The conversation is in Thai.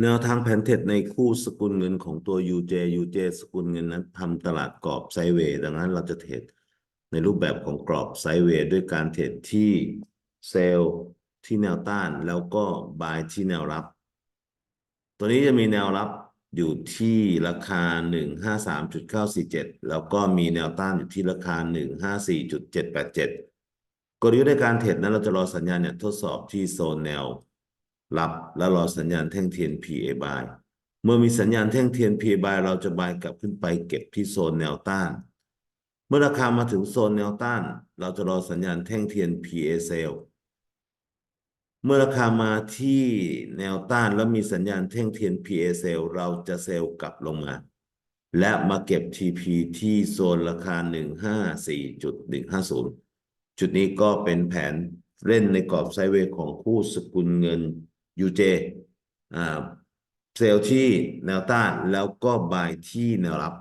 แนวทางแผนเทรดในคู่สกุลเงินของตัว UJ UJ สกุลเงินนั้นทำตลาดกรอบไซเวย์ดังนั้นเราจะเทรดในรูปแบบของกรอบไซเวย์ด้วยการเทรดที่เซลล์ที่แนวต้านแล้วก็บายที่แนวรับ ตัวนี้จะมีแนวรับอยู่ที่ราคา 153.947 แล้วก็มีแนวต้านอยู่ที่ราคา 154.787 กลยุทธ์ในการเทรดนั้นเราจะรอสัญญาณเนี่ยทดสอบที่โซนแนว รับแล้วรอสัญญาณแท่งเทียน PA buy เมื่อมีสัญญาณแท่งเทียน PA buy เราจะ buy กลับขึ้นไปเก็บที่โซนแนวต้าน เมื่อราคามาถึงโซนแนวต้าน เราจะรอสัญญาณแท่งเทียน PA sell เมื่อราคามาที่แนวต้านแล้วมีสัญญาณแท่งเทียน PA sell เราจะเซลล์กลับลงมา และมาเก็บ TP ที่โซนราคา 154.150 จุดนี้ก็เป็นแผนเล่นในกรอบไซเวย์ของคู่สกุลเงิน UJ อ่าเซลล์ที่แนวต้านแล้วก็บายที่แนวรับ